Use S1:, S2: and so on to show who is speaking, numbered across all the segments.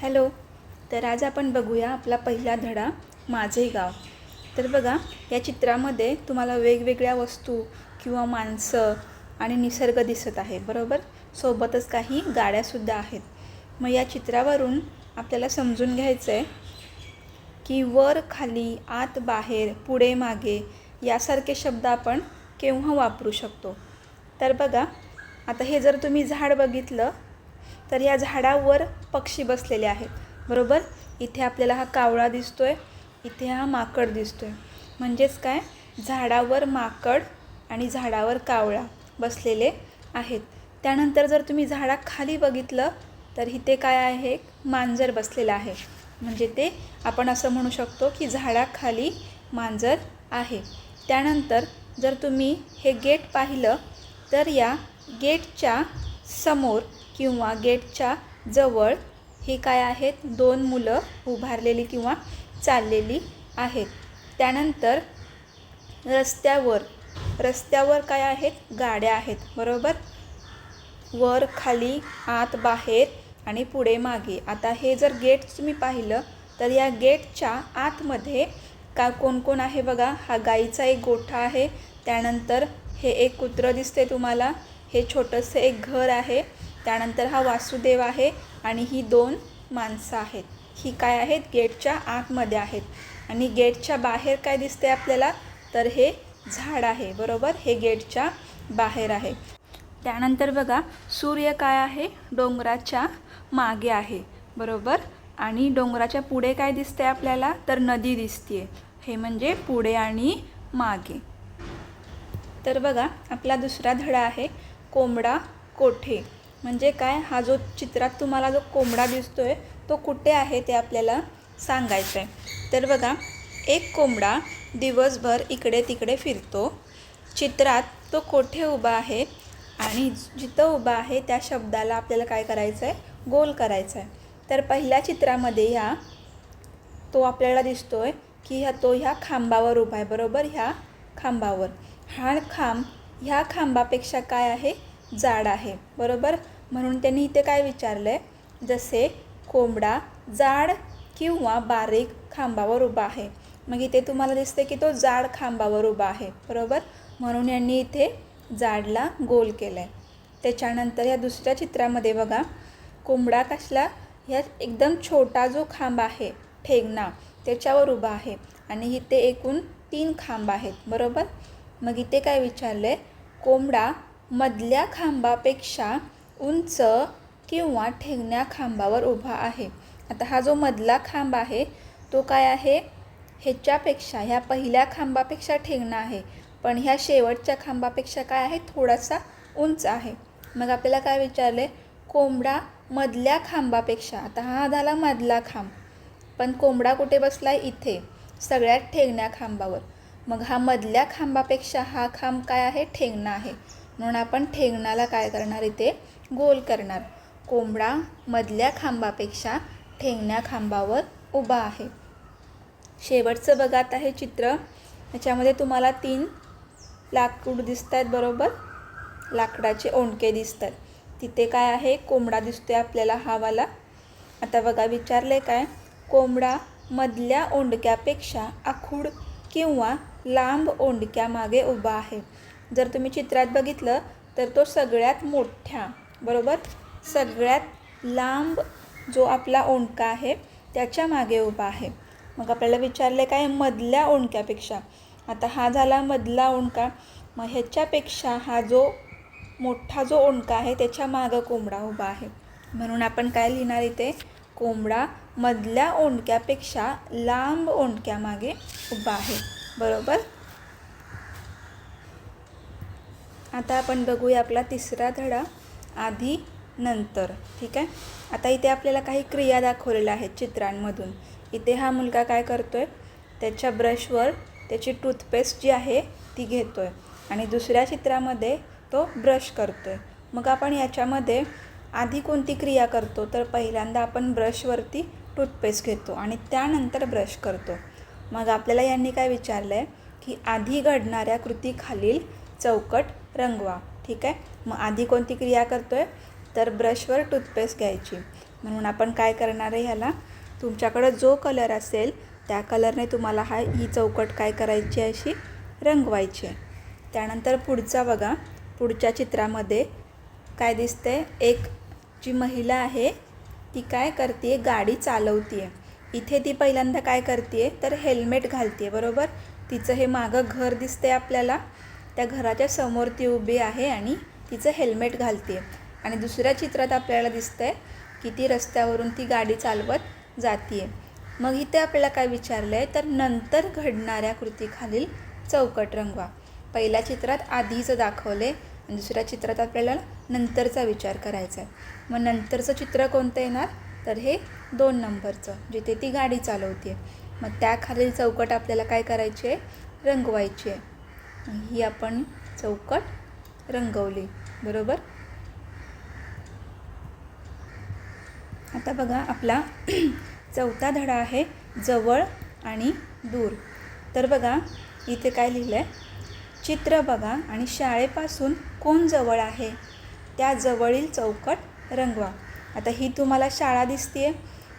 S1: Hello तर आज आपण बघूया आपला पहिला धडा माझे गाव. तर बघा या चित्रामध्ये तुम्हाला वेगवेगळ्या वस्तू किंवा माणसं आणि निसर्ग दिसत आहे बरोबर? सोबतच काही गाड्यासुद्धा आहेत. मग या चित्रावरून आपल्याला समजून घ्यायचं आहे की वर खाली आत बाहेर पुढे मागे यासारखे शब्द आपण केव्हा वापरू शकतो? तर बघा आता हे जर तुम्ही झाड बघितलं तर या झाडावर पक्षी बसलेले आहेत. बरोबर? इथे आपल्याला हा कावळा दिसतोय इथे हा माकड दिसतोय. म्हणजेच काय? झाडावर माकड आणि झाडावर कावळा बसलेले आहेत. त्यानंतर जर तुम्ही झाडाखाली बघितलं तर इथे काय आहे? मांजर बसलेलं आहे. म्हणजे ते आपण असं म्हणू शकतो की झाडाखाली मांजर आहे. त्यानंतर जर तुम्ही हे गेट पाहिलं तर या गेटच्या समोर किंवा गेटच्या जवळ ही काय आहेत? दोन मुलं उभारलेली किंवा चाललेली आहेत. त्यानंतर रस्त्यावर रस्त्यावर काय आहेत? गाड्या आहेत बरोबर? वर खाली आत बाहेर आणि पुढे मागे. आता हे जर गेट तुम्ही पाहिलं तर या गेटच्या आतमध्ये का कोण कोण आहे बघा? हा गाईचा एक गोठा आहे. त्यानंतर हे एक कुत्रं दिसते तुम्हाला. हे छोटंसं एक घर आहे. त्यानंतर हा वासुदेव आहे आणि ही दोन माणसं आहेत. ही काय आहेत? गेटच्या आतमध्ये आहेत. आणि गेटच्या बाहेर काय दिसते आपल्याला? तर हे झाड आहे. बरोबर? हे गेटच्या बाहेर आहे. त्यानंतर बघा सूर्य काय आहे? डोंगराच्या मागे आहे. बरोबर? आणि डोंगराच्या पुढे काय दिसते आपल्याला? तर नदी दिसते हे म्हणजे पुढे आणि मागे. तर बघा आपला दुसरा धडा आहे कोंबडा कोठे? म्हणजे काय हा जो चित्रात तुम्हाला जो कोंबडा दिसतो आहे तो कुठे आहे ते आपल्याला सांगायचं आहे तर बघा एक कोंबडा दिवसभर इकडे तिकडे फिरतो. चित्रात तो कोठे उभा आहे आणि जिथं उभा आहे त्या शब्दाला आपल्याला काय करायचं आहे गोल करायचं आहे तर पहिल्या चित्रामध्ये ह्या तो आपल्याला दिसतो आहे की ह्या तो ह्या खांबावर उभा आहे. बरोबर? ह्या खांबावर. हा खांब ह्या खांबापेक्षा काय आहे? जाड आहे. बरोबर? म्हणून त्यांनी इथे काय विचारलं आहे जसे कोंबडा जाड किंवा बारीक खांबावर उभा आहे. मग इथे तुम्हाला दिसते की तो जाड खांबावर उभा आहे. बरोबर? म्हणून यांनी इथे जाडला गोल केलं आहे त्याच्यानंतर या दुसऱ्या चित्रामध्ये बघा. कोंबडा कसला? ह्या एकदम छोटा जो खांब आहे ठेंगणा त्याच्यावर उभा आहे. आणि इथे एकूण तीन खांब आहेत. बरोबर? मग इथे काय विचारलं आहे कोंबडा मधल्या खांबापेक्षा उंच किंवा ठेंगण्या खांबावर उभा आहे. आता हा जो मधला खांब आहे तो काय आहे? ह्याच्यापेक्षा ह्या पहिल्या खांबापेक्षा ठेंगणा आहे. पण ह्या शेवटच्या खांबापेक्षा काय आहे? थोडासा उंच आहे. मग आपल्याला काय विचारलं? आहे कोंबडा मधल्या खांबापेक्षा. आता हा झाला मधला खांब. पण कोंबडा कुठे बसला आहे इथे. सगळ्यात ठेंगण्या खांबावर. मग हा मधल्या खांबापेक्षा हा खांब काय आहे? ठेंगणा आहे. म्हणून आपण ठेंगणाला काय करणार इथे? गोल करणार. कोंबडा मधल्या खांबापेक्षा ठेंगण्या खांबावर उभा आहे. शेवटचं बघात आहे चित्र. याच्यामध्ये तुम्हाला तीन लाकूड दिसत आहेत बरोबर? लाकडाचे ओंडके दिसत आहेत तिथे काय आहे? कोंबडा दिसतोय आपल्याला हावाला. आता बघा विचारले काय? कोंबडा मधल्या ओंडक्यापेक्षा आखूड किंवा लांब ओंडक्यामागे उभा आहे. जर तुम्ही चित्रात बघितलं तर तो सगळ्यात मोठ्या बरोबर? सगळ्यात लांब जो आपला ओंडका आहे त्याच्यामागे उभा आहे. मग आपल्याला विचारले काय? मधल्या ओंडक्यापेक्षा. आता हा झाला मधला ओंडका. मग ह्याच्यापेक्षा हा जो मोठा जो ओंडका आहे त्याच्या मागं कोंबडा उभा आहे. म्हणून आपण काय लिहिणार इथे? कोंबडा मधल्या ओंडक्यापेक्षा लांब ओंडक्यामागे उभा आहे. बरोबर? आता आपण बघूया आपला तिसरा धडा. आधी नंतर ठीक आहे? आता इथे आपल्याला काही क्रिया दाखवलेल्या आहेत चित्रांमधून. इथे हा मुलगा काय करतो आहे त्याच्या ब्रशवर त्याची टूथपेस्ट जी आहे ती घेतो आहे आणि दुसऱ्या चित्रामध्ये तो ब्रश करतो आहे मग आपण याच्यामध्ये आधी कोणती क्रिया करतो? तर पहिल्यांदा आपण ब्रशवरती टूथपेस्ट घेतो आणि त्यानंतर ब्रश करतो. मग आपल्याला यांनी काय विचारलं आहे की आधी घडणाऱ्या कृतीखालील चौकट रंगवा ठीक आहे? मग आधी कोणती क्रिया करतो आहे तर ब्रशवर टूथपेस्ट घ्यायची. म्हणून आपण काय करणार आहे ह्याला? तुमच्याकडं जो कलर असेल त्या कलरने तुम्हाला हा ही चौकट काय करायची आहे अशी रंगवायची आहे. त्यानंतर पुढचा बघा. पुढच्या चित्रामध्ये काय दिसतंय? एक जी महिला आहे ती काय करते गाडी चालवते इथे ती पहिल्यांदा काय करते तर हेल्मेट घालते बरोबर? तिचं हे मागं घर दिसतंय आपल्याला. त्या घराच्या समोर ती उभी आहे आणि तिचं हेल्मेट घालते आणि दुसऱ्या चित्रात आपल्याला दिसतं आहे की ती रस्त्यावरून ती गाडी चालवत जाते मग इथे आपल्याला काय विचारलं आहे तर नंतर घडणाऱ्या कृतीखालील चौकट रंगवा. पहिल्या चित्रात आधीचं दाखवले आणि दुसऱ्या चित्रात आपल्याला नंतरचा विचार करायचा आहे मग नंतरचं चित्र कोणतं येणार? तर हे दोन नंबरचं जिथे ती गाडी चालवते मग त्याखालील चौकट आपल्याला काय करायची आहे रंगवायची आहे ही आपण चौकट रंगवली. बरोबर? आता बघा आपला चौथा धडा आहे जवळ आणि दूर. तर बघा इथे काय लिहिलं आहे चित्र बघा आणि शाळेपासून कोण जवळ आहे? त्या जवळील चौकट रंगवा. आता ही तुम्हाला शाळा दिसते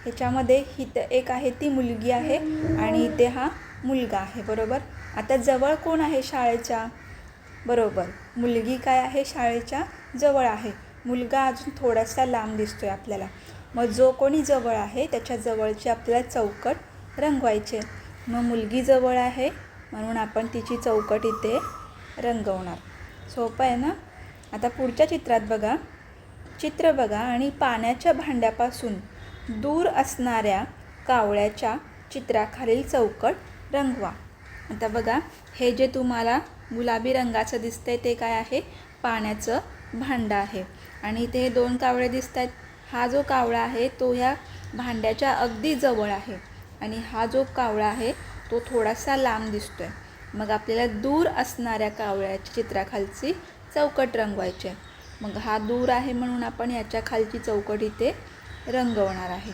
S1: ह्याच्यामध्ये ही तर एक आहे ती मुलगी आहे आणि इथे हा मुलगा आहे. बरोबर? आता जवळ कोण आहे शाळेच्या? बरोबर. मुलगी काय आहे? शाळेच्या जवळ आहे. मुलगा अजून थोडासा लांब दिसतोय आपल्याला. मग जो कोणी जवळ आहे त्याच्या जवळची आपल्याला चौकट रंगवायचे मग मुलगी जवळ आहे म्हणून आपण तिची चौकट इथे रंगवणार. सोपं आहे ना? आता पुढच्या चित्रात बघा. चित्र बघा आणि पाण्याच्या भांड्यापासून दूर असणाऱ्या कावळ्याच्या चित्राखालील चौकट रंगवा. आता बघा हे जे तुम्हाला गुलाबी रंगाचं दिसतंय ते काय आहे? पाण्याचं भांडं आहे. आणि इथे हे दोन कावळे दिसत आहेत हा जो कावळा आहे तो ह्या भांड्याच्या अगदी जवळ आहे. आणि हा जो कावळा आहे तो थोडासा लांब दिसतो आहे मग आपल्याला दूर असणाऱ्या कावळ्याच्या चित्राखालची चौकट रंगवायची आहे. मग हा दूर आहे म्हणून आपण याच्या खालची चौकट इथे रंगवणार आहे.